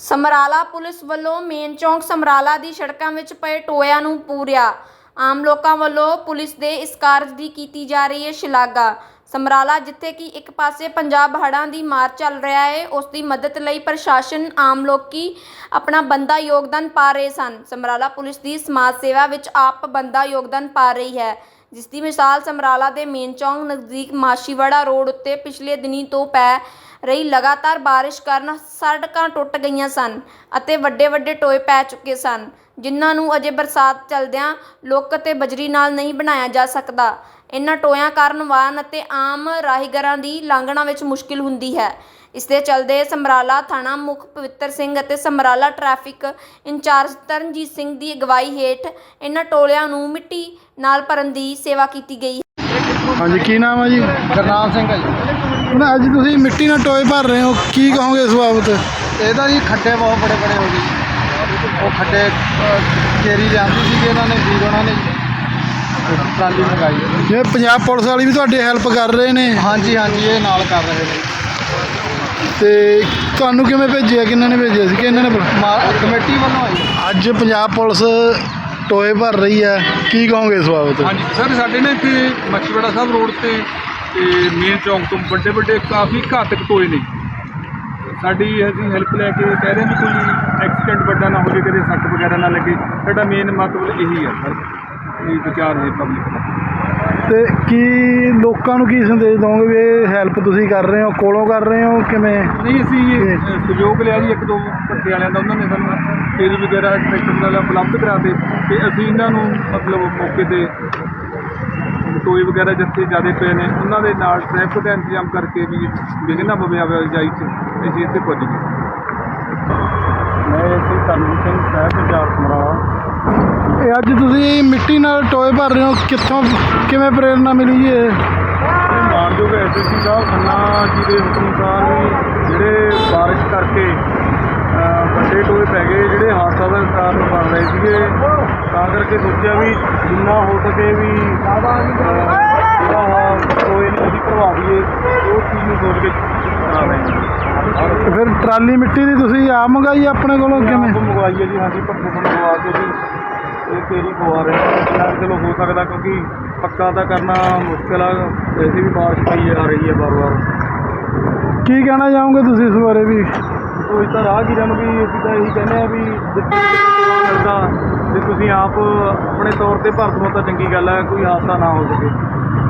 Samrala police ਵੱਲੋਂ main ਚੌਂਕ ਸਮਰਾਲਾ ਦੀ ਸੜਕਾਂ ਵਿੱਚ ਪਏ ਟੋਇਆਂ ਨੂੰ ਪੂਰਿਆ। ਆਮ ਲੋਕਾਂ ਵੱਲੋਂ ਪੁਲਿਸ ਦੇ ਇਸ ਕਾਰਜ ਦੀ ਕੀਤੀ ਜਾ ਰਹੀ ਹੈ ਸ਼ਲਾਘਾ। ਸਮਰਾਲਾ ਜਿੱਥੇ ਕਿ ਇੱਕ ਪਾਸੇ ਪੰਜਾਬ ਹੜ੍ਹਾਂ ਦੀ ਮਾਰ ਚੱਲ ਰਿਹਾ ਹੈ, ਉਸ ਦੀ ਮਦਦ ਲਈ ਪ੍ਰਸ਼ਾਸਨ ਆਮ ਲੋਕੀ ਆਪਣਾ ਬੰਦਾ ਯੋਗਦਾਨ ਪਾ ਰਹੇ ਸਨ। ਸਮਰਾਲਾ ਪੁਲਿਸ ਦੀ ਸਮਾਜ ਸੇਵਾ ਵਿੱਚ ਆਪ ਬੰਦਾ ਯੋਗਦਾਨ ਪਾ ਰਹੀ ਹੈ। ਜਿਸ ਦੀ ਮਿਸਾਲ ਸਮਰਾਲਾ ਦੇ ਮੇਨ ਚੌਂਕ ਨਜ਼ਦੀਕ ਮਾਸ਼ੀਵਾੜਾ ਰੋਡ ਉੱਤੇ ਪਿਛਲੇ ਦਿਨੀ ਤੋਂ ਪੈ ਰਹੀ। ਲਗਾਤਾਰ ਬਾਰਿਸ਼ ਕਾਰਨ ਸੜਕਾਂ ਟੁੱਟ ਗਈਆਂ ਸਨ ਅਤੇ ਵੱਡੇ ਵੱਡੇ ਟੋਏ ਪੈ ਚੁੱਕੇ ਸਨ, ਜਿਨ੍ਹਾਂ ਨੂੰ ਅਜੇ ਬਰਸਾਤ ਚਲਦਿਆਂ ਲੋਕ ਅਤੇ ਬਜਰੀ ਨਾਲ ਨਹੀਂ ਬਣਾਇਆ ਜਾ ਸਕਦਾ। ਇਨ੍ਹਾਂ ਟੋਇਆਂ ਕਾਰਨ ਵਾਹਨ ਅਤੇ ਆਮ ਰਾਹੀਗਰਾਂ ਦੀ ਲੰਘਣਾ ਵਿੱਚ ਮੁਸ਼ਕਿਲ ਹੁੰਦੀ ਹੈ। ਇਸ ਦੇ ਚਲਦੇ ਸਮਰਾਲਾ ਥਾਣਾ ਮੁਖ ਪਵਿੱਤਰ ਸਿੰਘ ਅਤੇ ਸਮਰਾਲਾ ਟ੍ਰੈਫਿਕ ਇੰਚਾਰਜ ਤਰਨਜੀਤ ਸਿੰਘ ਦੀ ਅਗਵਾਈ ਹੇਠ ਇਨ੍ਹਾਂ ਟੋਲਿਆਂ ਨੂੰ ਮਿੱਟੀ ਨਾਲ ਭਰਨ ਦੀ ਸੇਵਾ ਕੀਤੀ ਗਈ ਹਾਂਜੀ ਕੀ ਨਾਮ ਹੈ ਜੀ? ਗਰਨਾਮ ਸਿੰਘ ਹੈ ਜੀ। ਨਾ ਅੱਜ ਤੁਸੀਂ ਮਿੱਟੀ ਨਾਲ ਟੋਏ ਭਰ ਰਹੇ ਹੋ ਕੀ ਕਹੋਗੇ ਇਸ ਬਾਬਤ? ਇਹਦਾ ਜੀ ਖੱਡੇ ਬਹੁਤ ਬੜੇ ਬੜੇ ਹੋ ਗਏ ਉਹ ਖੱਡੇ ਕੇਰੀ ਲਿਆਂਦੀ ਸੀ ਇਹਨਾਂ ਨੇ ਵੀਰ ਉਹਨਾਂ ਨੇ। ਟਰਾਲੀ ਮੰਗਾਈ ਜਿਵੇਂ ਪੰਜਾਬ ਪੁਲਿਸ ਵਾਲੀ ਵੀ ਤੁਹਾਡੀ ਹੈਲਪ ਕਰ ਰਹੇ ਨੇ? ਹਾਂਜੀ ਹਾਂਜੀ ਇਹ ਨਾਲ ਕਰ ਰਹੇ ਨੇ। ਤੇ ਤੁਹਾਨੂੰ ਕਿਵੇਂ ਭੇਜਿਆ ਕਿਹਨਾਂ ਨੇ ਭੇਜਿਆ ਸੀ? ਕਿ ਇਹਨਾਂ ਨੇ ਕਮੇਟੀ ਵੱਲੋਂ ਆਈ ਅੱਜ ਪੰਜਾਬ ਪੁਲਿਸ ਟੋਏ ਭਰ ਰਹੀ ਹੈ। ਕੀ ਕਹੋਗੇ ਇਸ ਬਾਬਤ? ਹਾਂਜੀ ਸਰ ਸਾਡੇ ਨੇ ਇੱਥੇ ਮੱਛੀਵਾੜਾ ਸਾਹਿਬ ਰੋਡ ਤੇ ਤੇ ਮੇਨ ਚੌਂਕ ਤੋਂ ਵੱਡੇ ਵੱਡੇ ਕਾਫੀ ਘਾਤਕ ਟੋਏ ਨੇ। ਸਾਡੀ ਅਸੀਂ ਹੈਲਪ ਲੈ ਕੇ ਕਹਿ ਰਹੇ ਹਾਂ ਵੀ ਕੋਈ ਐਕਸੀਡੈਂਟ ਵੱਡਾ ਨਾ ਹੋ ਜਾਵੇ ਕਦੇ ਸੱਟ ਵਗੈਰਾ ਨਾ ਲੱਗੇ। ਸਾਡਾ ਮੇਨ ਮਤਲਬ ਇਹੀ ਹੈ ਸਰ ਇਹ ਵਿਚਾਰ ਹੈ ਪਬਲਿਕ ਦਾ। ਤੇ ਕੀ ਲੋਕਾਂ ਨੂੰ ਕੀ ਸੰਦੇਸ਼ ਦਵੋਗੇ ਵੀ ਇਹ ਹੈਲਪ ਤੁਸੀਂ ਕਰ ਰਹੇ ਹੋ ਕੋਲੋਂ ਕਰ ਰਹੇ ਹੋ ਕਿਵੇਂ? ਨਹੀਂ ਅਸੀਂ ਇਹ, ਸਹਿਯੋਗ ਲਿਆ ਜੀ ਇੱਕ ਦੋ ਭੱਠੇ ਵਾਲਿਆਂ ਦਾ ਉਹਨਾਂ ਨੇ ਸਾਨੂੰ ਤੇਲ ਵਗੈਰਾ ਟਰੈਕਟਰ ਨਾਲ ਉਪਲਬਧ ਕਰਾਤੇ ਤੇ ਅਸੀਂ ਇਹਨਾਂ ਨੂੰ ਮਤਲਬ ਮੌਕੇ ਤੇ ਟੋਏ ਵਗੈਰਾ ਜਿੱਥੇ ਜ਼ਿਆਦਾ ਪਏ ਨੇ ਉਹਨਾਂ ਦੇ ਨਾਲ ਟ੍ਰੈਫਿਕ ਦਾ ਇੰਤਜ਼ਾਮ ਕਰਕੇ ਵੀ ਵਿਘਨ ਨਾ ਪਵੇ ਆਵਾਜਾਈ 'ਚ ਅਸੀਂ ਇੱਥੇ ਪਹੁੰਚ ਗਏ। ਮੈਂ ਇਸੇ ਤਰਨਜੀਤ ਸਿੰਘ ਸਾਹਿਬ ਪੰਜਾਬ ਸਮਰਾਲਾ। ਇਹ ਅੱਜ ਤੁਸੀਂ ਮਿੱਟੀ ਨਾਲ ਟੋਏ ਭਰ ਰਹੇ ਹੋ ਕਿੱਥੋਂ ਕਿਵੇਂ ਪ੍ਰੇਰਣਾ ਮਿਲੀ ਜੀ ਇਹ ਮਾਨਯੋਗ ਐਸਐਸਪੀ ਸਾਹਿਬ ਖੰਨਾ ਜੀ ਦੇ ਹੁਕਮ ਅਨੁਸਾਰ ਵੀ ਜਿਹੜੇ ਬਾਰਿਸ਼ ਕਰਕੇ ਅ, ਵੱਡੇ ਟੋਏ ਪੈ ਗਏ ਜਿਹੜੇ ਹਾਦਸਾ ਦਾ ਕਾਰਨ ਬਣ ਰਹੇ ਸੀਗੇ। ਤਾਂ ਕਰਕੇ ਸੋਚਿਆ ਵੀ ਜਿੰਨਾ ਹੋ ਸਕੇ ਵੀ ਜਿਹੜਾ ਟੋਏ ਨੂੰ ਅਸੀਂ ਉਹ ਚੀਜ਼ ਨੂੰ ਸੋਚ ਕੇ ਰਹੇ ਹਾਂ। ਫਿਰ ਟਰਾਲੀ ਮਿੱਟੀ ਦੀ ਤੁਸੀਂ ਆਪ ਮੰਗਾਈ ਆਪਣੇ ਕੋਲੋਂ ਕਿਵੇਂ? ਮੰਗਵਾਈ ਹੈ ਜੀ ਹਾਂਜੀ ਪੱਠੇ ਤੋਂ ਮੰਗਵਾ ਕੇ ਜੀ। ਇਹ ਤੇਰੀ ਪਵਾ ਰਹੇ ਹਾਂ। ਚਲੋ ਹੋ ਸਕਦਾ ਕਿਉਂਕਿ ਪੱਕਾ ਤਾਂ ਕਰਨਾ ਮੁਸ਼ਕਿਲ ਆ। ਵੈਸੇ ਵੀ ਬਾਰਿਸ਼ ਪਈ ਆ ਰਹੀ ਹੈ ਵਾਰ-ਵਾਰ। ਕੀ ਕਹਿਣਾ ਚਾਹੋਗੇ ਤੁਸੀਂ ਇਸ ਬਾਰੇ ਵੀ? ਕੋਈ ਤਾਂ ਰਾਹਗੀਰਾਂ ਨੂੰ ਵੀ ਅਸੀਂ ਤਾਂ ਇਹੀ ਕਹਿੰਦੇ ਆ ਵੀ ਜਿੱਥੇ ਮਿਲਦਾ ਤੇ ਤੁਸੀਂ ਆਪ ਆਪਣੇ ਤੌਰ ਤੇ ਭਰ ਦਵੋ ਤਾਂ ਚੰਗੀ ਗੱਲ ਹੈ, ਕੋਈ ਹਾਦਸਾ ਨਾ ਹੋ ਸਕੇ।